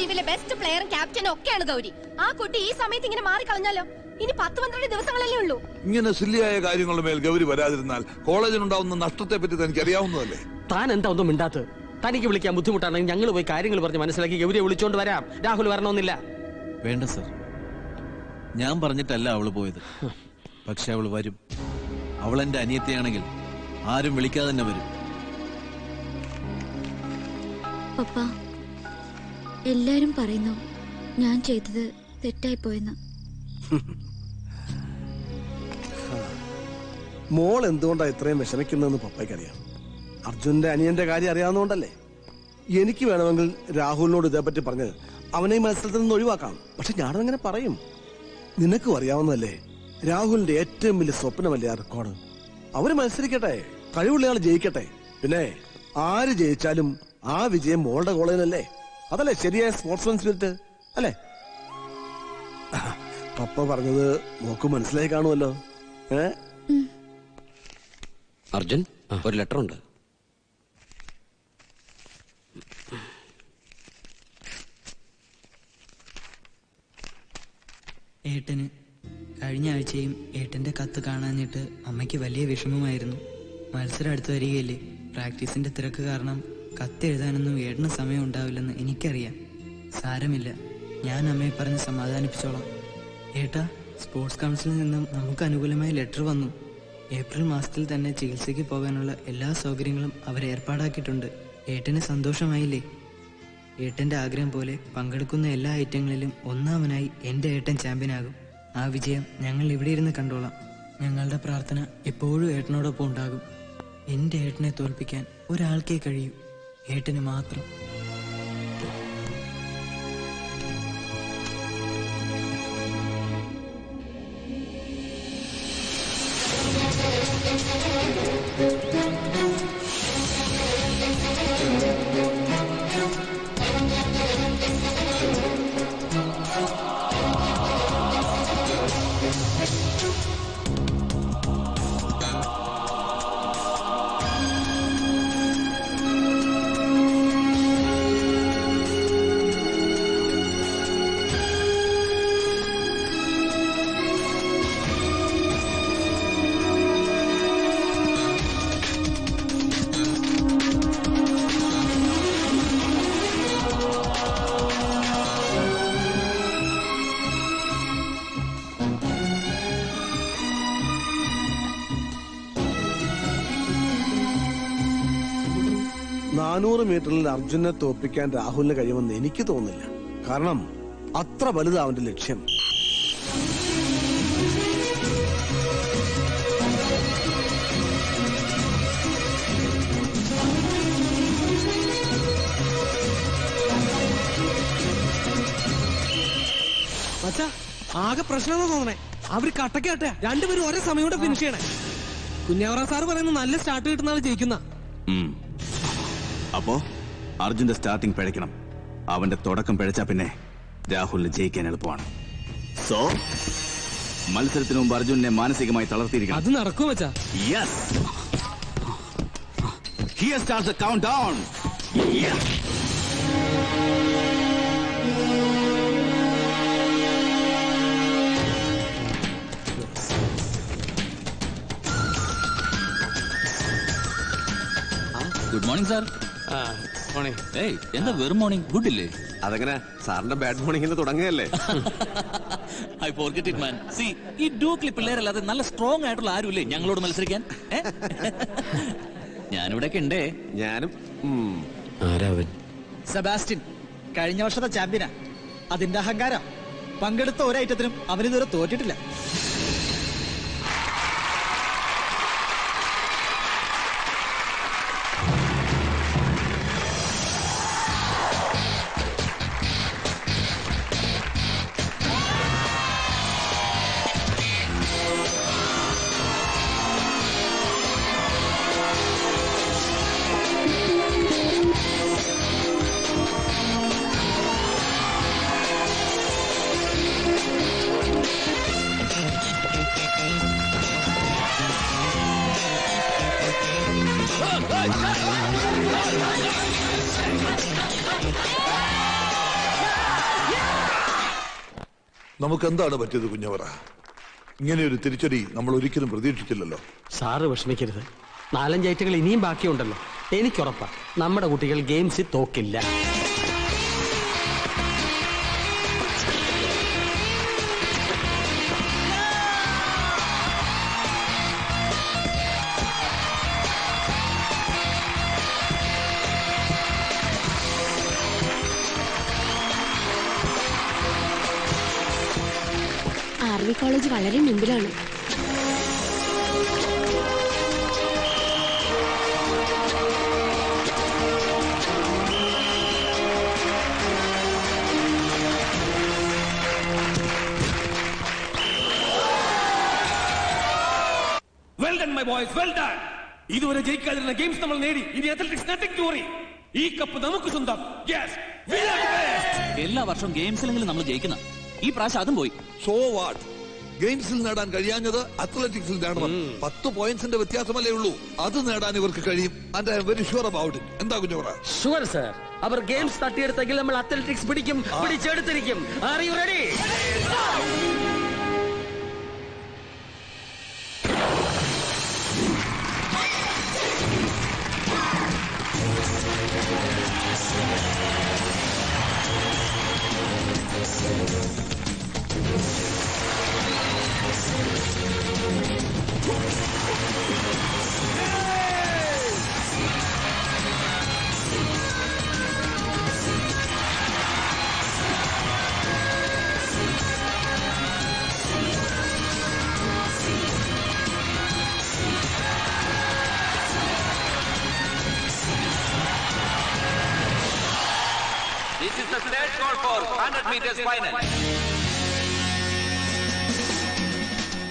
ടീമിലെ ബെസ്റ്റ് പ്ലെയറും ക്യാപ്റ്റനും ഒക്കെയാണ് ഗൗരി. ആ കുട്ടി ഈ സമയത്ത് ഇങ്ങനെ മാറിക്കളഞ്ഞാലോ? ഇനി പത്ത് പന്ത്രണ്ട് ദിവസങ്ങളല്ലേ ഉള്ളൂ. ഇങ്ങനെ സില്ലിയായ കാര്യങ്ങളുടെ മേൽ ഗൗരി വരാതിരുന്നാൽ കോളേജിനുണ്ടാവുന്ന നഷ്ടത്തെ പറ്റി തനിക്ക് അറിയാവുന്നതല്ലേ? താൻ എന്താ ഒന്നും മിണ്ടാത്ത് തനിക്ക് വിളിക്കാൻ ബുദ്ധിമുട്ടാണ് ഞങ്ങൾ പോയി കാര്യങ്ങൾ പറഞ്ഞ് മനസ്സിലാക്കി ഗൗരിയെ വിളിച്ചോണ്ട് വരാം. രാഹുൽ വരണമെന്നില്ല. വേണ്ട സർ. ഞാൻ പറഞ്ഞിട്ടല്ല അവൾ പോയത്. പക്ഷെ അവൾ വരും. അവൾ എന്റെ അനിയത്തെയാണെങ്കിൽ ആരും വിളിക്കാതെ തന്നെ വരും. പപ്പ എല്ലാരും പറയുന്നു ഞാൻ ചെയ്തത് തെറ്റായിപ്പോയെന്ന്. മോൾ എന്തുകൊണ്ടാ ഇത്രയും വിഷമിക്കുന്നതെന്ന് പപ്പയ്ക്കറിയാം. അർജുന്റെ അനിയന്റെ കാര്യം അറിയാവുന്നതുകൊണ്ടല്ലേ? എനിക്ക് വേണമെങ്കിൽ രാഹുലിനോട് ഇതേപ്പറ്റി പറഞ്ഞ് അവനെ ഈ മത്സരത്തിൽ നിന്ന് ഒഴിവാക്കാം. പക്ഷെ ഞാനങ്ങനെ പറയും. നിനക്കും അറിയാവുന്നതല്ലേ രാഹുലിന്റെ ഏറ്റവും വലിയ സ്വപ്നമല്ലേ ആ റെക്കോർഡ് അവർ മത്സരിക്കട്ടെ കഴിവുള്ളയാൾ ജയിക്കട്ടെ. പിന്നെ ആര് ജയിച്ചാലും ആ വിജയം മോളുടെ കോളേജിലല്ലേ? അതല്ലേ ശരിയായ സ്പോർട്സ്മാൻ സ്പിരിറ്റ് അല്ലേ? പപ്പ പറഞ്ഞത് നോക്ക് മനസ്സിലായി കാണുമല്ലോ. ഏ? അർജുൻ ഒരു ലെറ്റർ ഉണ്ട്. ഏട്ടന് കഴിഞ്ഞ ആഴ്ചയും ഏട്ടന്റെ കത്ത് കാണാഞ്ഞിട്ട് അമ്മയ്ക്ക് വലിയ വിഷമമായിരുന്നു. മത്സരം അടുത്ത് വരികയല്ലേ? പ്രാക്ടീസിന്റെ തിരക്ക് കാരണം കത്ത് എഴുതാനൊന്നും ഏട്ടന് സമയം ഉണ്ടാവില്ലെന്ന് എനിക്കറിയാം. സാരമില്ല. ഞാൻ അമ്മയെ പറഞ്ഞ് സമാധാനിപ്പിച്ചോളാം. ഏട്ടാ സ്പോർട്സ് കൗൺസിലിൽ നിന്നും നമുക്ക് അനുകൂലമായ ലെറ്റർ വന്നു. ഏപ്രിൽ മാസത്തിൽ തന്നെ ചികിത്സയ്ക്ക് പോകാനുള്ള എല്ലാ സൗകര്യങ്ങളും അവർ ഏർപ്പാടാക്കിയിട്ടുണ്ട്. ഏട്ടന് സന്തോഷമായില്ലേ? ഏട്ടന്റെ ആഗ്രഹം പോലെ പങ്കെടുക്കുന്ന എല്ലാ ഐറ്റങ്ങളിലും ഒന്നാമനായി എന്റെ ഏട്ടൻ ചാമ്പ്യനാകും. ആ വിജയം ഞങ്ങൾ ഇവിടെ ഇരുന്ന് കണ്ടോളാം. ഞങ്ങളുടെ പ്രാർത്ഥന എപ്പോഴും ഏട്ടനോടൊപ്പം ഉണ്ടാകും. എന്റെ ഏട്ടനെ തോൽപ്പിക്കാൻ ഒരാൾക്കേ കഴിയൂ. ഏട്ടന് മാത്രം. നാനൂറ് മീറ്ററിൽ അർജുനെ തോപ്പിക്കാൻ രാഹുലിന് കഴിയുമെന്ന് എനിക്ക് തോന്നുന്നില്ല. കാരണം അത്ര വലുതാ അവന്റെ ലക്ഷ്യം. അച്ഛാ ആകെ പ്രശ്നം തോന്നണേ. അവർ കട്ടക്കാട്ടെ രണ്ടുപേരും ഒരേ സമയം കൂടെ ഫിനിഷ് ചെയ്യണേ. കുഞ്ഞാവറ സാർ പറയുന്നത് നല്ല സ്റ്റാർട്ട് കിട്ടുന്ന ജയിക്കുന്ന. അപ്പോ അർജുന്റെ സ്റ്റാർട്ടിംഗ് പിഴയ്ക്കണം. അവന്റെ തുടക്കം പിഴച്ചാ പിന്നെ രാഹുലിന് ജയിക്കാൻ എളുപ്പമാണ്. സോ മത്സരത്തിന് മുമ്പ് അർജുനെ മാനസികമായി തളർത്തിയിരിക്കണം. അത് നടക്കും മച്ചാ yes here starts the countdown good morning sir ഏയ് എന്താ വെറും മോർണിംഗ് ഗുഡ് ഇല്ലേ? അതെങ്ങനെ? സാറിന്റെ ബാഡ് മോർണിംഗ് തുടങ്ങുകയല്ലേ? ഐ ഫോർഗെറ്റ് ഇറ്റ് മാൻ സി ഈ ഡൂക്ലി പിള്ളേരല്ലാതെ നല്ല സ്ട്രോങ് ആയിട്ടുള്ള ആരുമില്ലേ? ഞങ്ങളോട് മത്സരിക്കാൻ? ഞാനിവിടെ ഞാനിവിടെയൊക്കെ ഉണ്ടേ ഞാനും ആരാവൻ? സെബാസ്റ്റ്യൻ കഴിഞ്ഞ വർഷത്തെ ചാമ്പ്യനാ അതിന്റെ അഹങ്കാരം. പങ്കെടുത്ത ഒരു ഐറ്റത്തിനും അവനിതുവരെ തോറ്റിട്ടില്ല. നമുക്ക് എന്താണ് പറ്റിയത് കുഞ്ഞവറ? ഇങ്ങനെ ഒരു തിരിച്ചടി നമ്മൾ ഒരിക്കലും പ്രതീക്ഷിച്ചില്ലല്ലോ. സാറ് വിഷമിക്കരുത്. നാലഞ്ച് ഐറ്റങ്ങൾ ഇനിയും ബാക്കിയുണ്ടല്ലോ. എനിക്കുറപ്പാ നമ്മുടെ കുട്ടികൾ ഗെയിംസിൽ തോക്കില്ല. വളരെ മുമ്പിലാണ്. Well done my boys well done ഇതുവരെ ജയിക്കാതിരുന്ന ഗെയിംസ് നമ്മൾ നേടി. ഇനി അത്ലറ്റിക്സ് നത്തിങ് ടു വറി ഈ കപ്പ് നമുക്ക് സ്വന്തം. യെസ് എല്ലാ വർഷവും ഗെയിംസിലെങ്കിലും നമ്മൾ ജയിക്കുന്ന. ഈ പ്രാവശ്യം അതും പോയി. സോ വാട്ട് ഗെയിംസിൽ നേടാൻ കഴിയാഞ്ഞത് അത്ലറ്റിക്സിൽ നേടണം. പത്ത് പോയിന്റ്സിന്റെ വ്യത്യാസമല്ലേ ഉള്ളൂ. അത് നേടാൻ ഇവർക്ക് കഴിയും. And I'm very sure about it എന്താ കുഞ്ഞു ഷുവർ സർ അവർ ഗെയിംസ് തട്ടിയെടുത്തെങ്കിൽ നമ്മൾ അത്ലറ്റിക്സ് പിടിക്കും പിടിച്ചെടുത്തിരിക്കും. ആർ യു റെഡി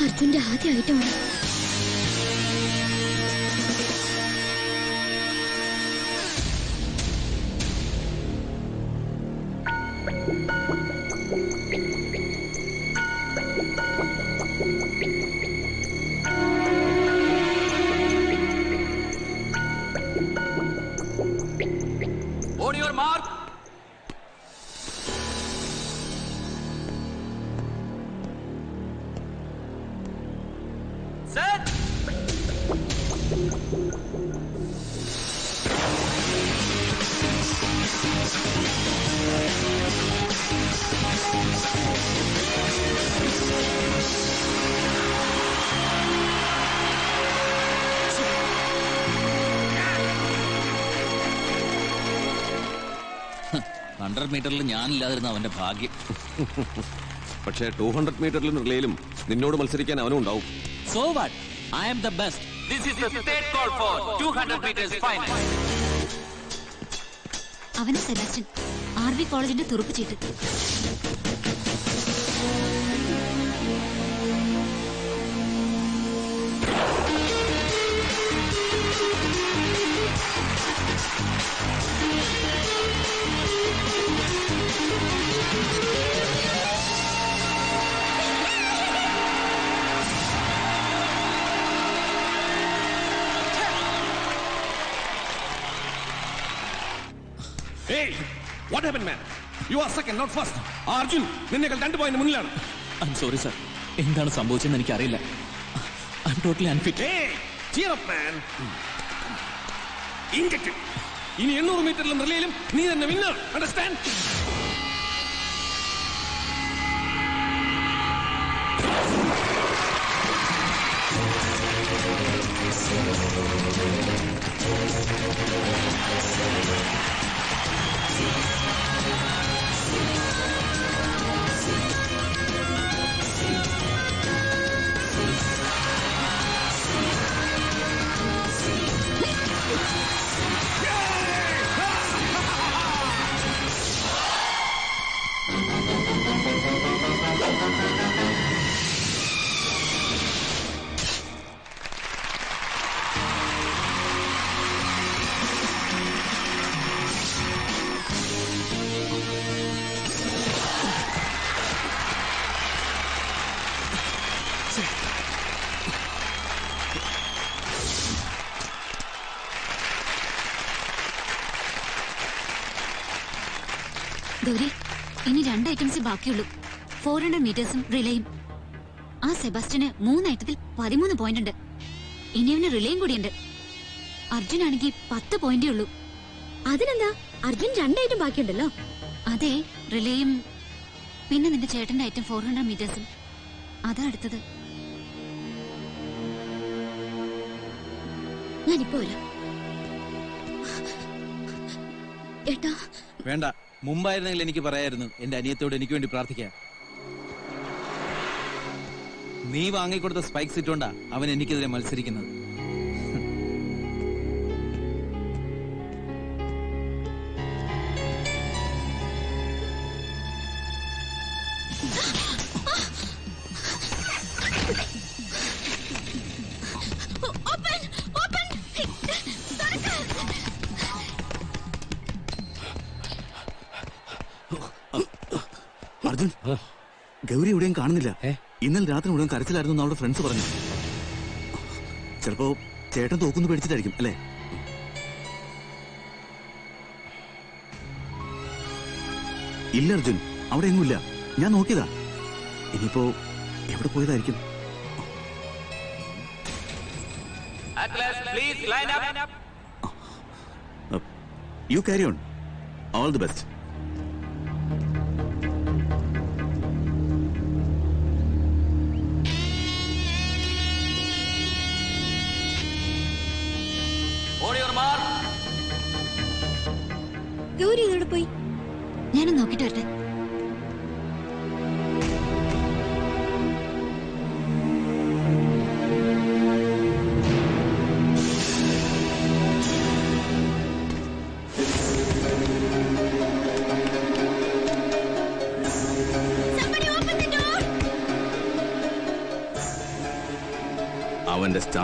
അർജുന്റെ ആദ്യ ഹൺഡ്രഡ് മീറ്ററിൽ ഞാനില്ലാതിരുന്ന അവന്റെ ഭാഗ്യം. പക്ഷേ ടൂ ഹൺഡ്രഡ് മീറ്ററിലും റിലേയിലും നിന്നോട് മത്സരിക്കാൻ അവനും ഉണ്ടാവും so what I am the best This is the stage call for 200 meters final. അവന് സെബാസ്റ്റ്യൻ ആർ വി കോളേജിന്റെ തുറപ്പ് ചീട്ട് What happened, man? You are second, not first. Arjun നിന്നേക്കാൾ രണ്ട് പോയിന്റ് മുന്നിലാണ് ഐ എം സോറി സർ എന്താണ് സംഭവിച്ചതെന്ന് എനിക്കറിയില്ല I'm totally unfit Hey, cheer up, man. Injected. ഇനി എണ്ണൂറ് മീറ്ററിലും റിലേയിലും നീ തന്നെ വിന്നർ അണ്ടർസ്റ്റാൻഡ് ഗൗരി ഇനി രണ്ട് ഐറ്റംസ് ബാക്കിയുള്ളൂ. ഫോർ ഹൺഡ്രഡ് മീറ്റേഴ്സും റിലേയും ആ സെബാസ്റ്റിന് മൂന്ന് ഐറ്റത്തിൽ പതിമൂന്ന് പോയിന്റ് ഉണ്ട്. ഇനി അവന് റിലേയും കൂടിയുണ്ട് അർജുൻ ആണെങ്കിൽ പത്ത് പോയിന്റേ ഉള്ളൂ. അതിനെന്താ? അർജുൻ രണ്ട് ഐറ്റം ബാക്കിയുണ്ടല്ലോ. അതെ റിലേയും പിന്നെ നിന്റെ ചേട്ടന്റെ ഐറ്റം ഫോർ ഹൺഡ്രഡ് മീറ്റേഴ്സും അതാ അടുത്തത്. ഞാനിപ്പോ വരാം. ഏട്ടാ. വേണ്ട. മുമ്പായിരുന്നെങ്കിൽ എനിക്ക് പറയായിരുന്നു എന്റെ അനിയത്തോട് എനിക്ക് വേണ്ടി പ്രാർത്ഥിക്കാം. നീ വാങ്ങിക്കൊടുത്ത സ്പൈക്സ് ഇട്ടുകൊണ്ടാ അവൻ എനിക്കെതിരെ മത്സരിക്കുന്നത്. അർജുൻ ഗൗരി എവിടെയും കാണുന്നില്ല. ഇന്നലെ രാത്രി മുഴുവൻ കരച്ചിലായിരുന്നു അവളുടെ ഫ്രണ്ട്സ് പറഞ്ഞു. ചിലപ്പോ ചേട്ടൻ തോക്കുന്നു പേടിച്ചിട്ടായിരിക്കും അല്ലേ? ഇല്ല അർജുൻ അവിടെ എങ്ങുമില്ല ഞാൻ നോക്കിയതാ. ഇനിയിപ്പോ എവിടെ പോയതായിരിക്കും? Atlas, please line up. You carry on all the best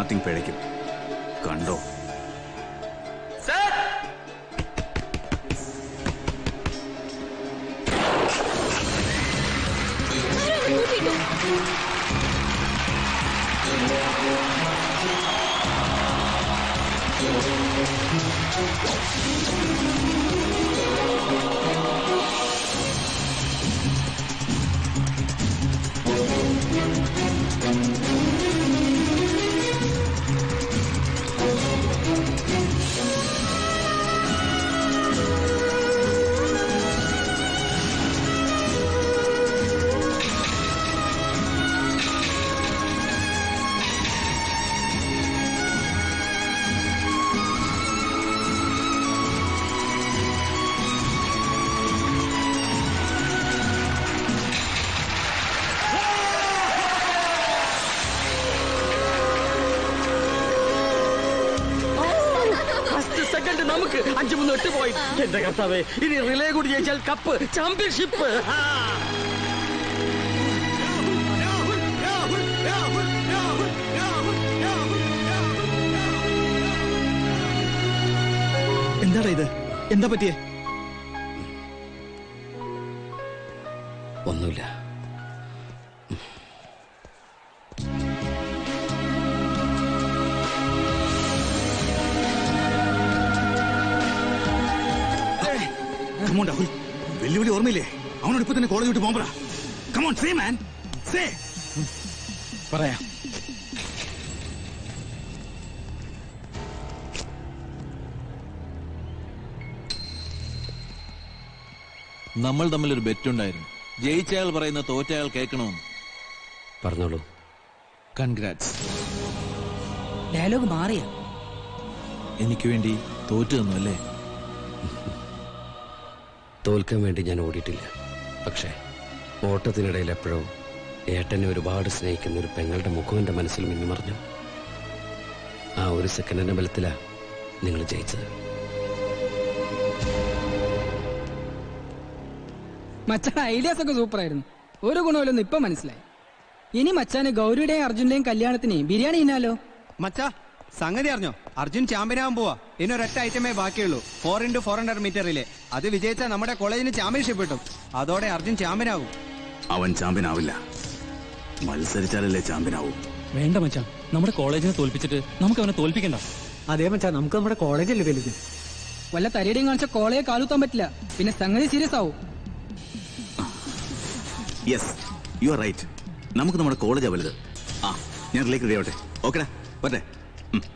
starting പിഴയ്ക്കും കണ്ടോ? Thank ഫസ്റ്റ് നമുക്ക് അഞ്ചു പോയി എന്റെ കർത്താവേ ഇനി റിലേ കൂടി ജയിച്ചാൽ കപ്പ് ചാമ്പ്യൻഷിപ്പ് എന്താടാ ഇത്? എന്താ പറ്റിയേ? ഒന്നുമില്ല. Come on Rahul. വെല്ലുവിളി ഓർമ്മയില്ലേ? അവനോട് ഇപ്പൊ തന്നെ കോളേജ് വിട്ട് പോകാൻ കമോൺ സേ മാൻ സേ പറയാ. നമ്മൾ തമ്മിൽ ഒരു ബെറ്റ് ഉണ്ടായിരുന്നു ജയിച്ചയാൾ പറയുന്ന തോറ്റയാൾ കേൾക്കണമെന്ന്. പറഞ്ഞോളൂ. കൺഗ്രാറ്റ്സ് ഡയലോഗ് മാറിയ. എനിക്ക് വേണ്ടി തോറ്റു തന്നു അല്ലേ? തോൽക്കാൻ വേണ്ടി ഞാൻ ഓടിയിട്ടില്ല. പക്ഷേ ഓട്ടത്തിനിടയിൽ എപ്പോഴോ ഏട്ടനെ ഒരുപാട് സ്നേഹിക്കുന്ന ഒരു പെങ്ങളുടെ മുഖം എന്റെ മനസ്സിൽ മിന്നിമറിഞ്ഞു. ആ ഒരു സെക്കൻഡിന്റെ ബലത്തിലാ നിങ്ങൾ ജയിച്ചത്. മച്ചാൻ ഐഡിയാസ് ഒക്കെ സൂപ്പർ ആയിരുന്നു ഒരു ഗുണമില്ലെന്ന് ഇപ്പൊ മനസ്സിലായി. ഇനി മച്ചാന് ഗൗരിയുടെയും അർജുന്റെയും കല്യാണത്തിന് ബിരിയാണി ഇന്നാലോ? മച്ചാ സംഗതി അറിഞ്ഞോ? അർജുൻ ചാമ്പ്യൻ ചാമ്പ്യനാകാൻ പോവാ. ഇനി ഒരൊറ്റ ഐറ്റമേ ബാക്കിയുള്ളൂ. ഫോർ ഇന്റു ഫോർ ഹൺഡ്രഡ് മീറ്ററിലെ അത് വിജയിച്ച നമ്മുടെ കോളേജിന് ചാമ്പ്യൻഷിപ്പ് കിട്ടും. അതോടെ അർജുൻ ചാമ്പ്യൻ ചാമ്പ്യനാകും അവൻ ചാമ്പ്യൻ ആവില്ല. മത്സരിച്ചാലല്ലേ ചാമ്പ്യൻ ആവും. വേണ്ട മച്ചാ. നമ്മുടെ കോളേജിനെ തോൽപ്പിച്ചിട്ട് നമുക്ക് അവനെ തോൽപ്പിക്കണ്ട. അതേ മച്ചാ നമുക്ക് നമ്മുടെ കോളേജല്ലേ വലുത്. വല്ല തരിയുടെയും കാണിച്ച കോളേജ് കാലുത്താൻ പറ്റില്ല. പിന്നെ സംഗതി സീരിയസ് ആവും. യെസ് യു ആർ റൈറ്റ് നമുക്ക് നമ്മുടെ കോളേജ് വലുത്. ആ ഞാൻ റിലേക്ക് റെഡി ആവട്ടെ ഓക്കെടാ പറ്റേ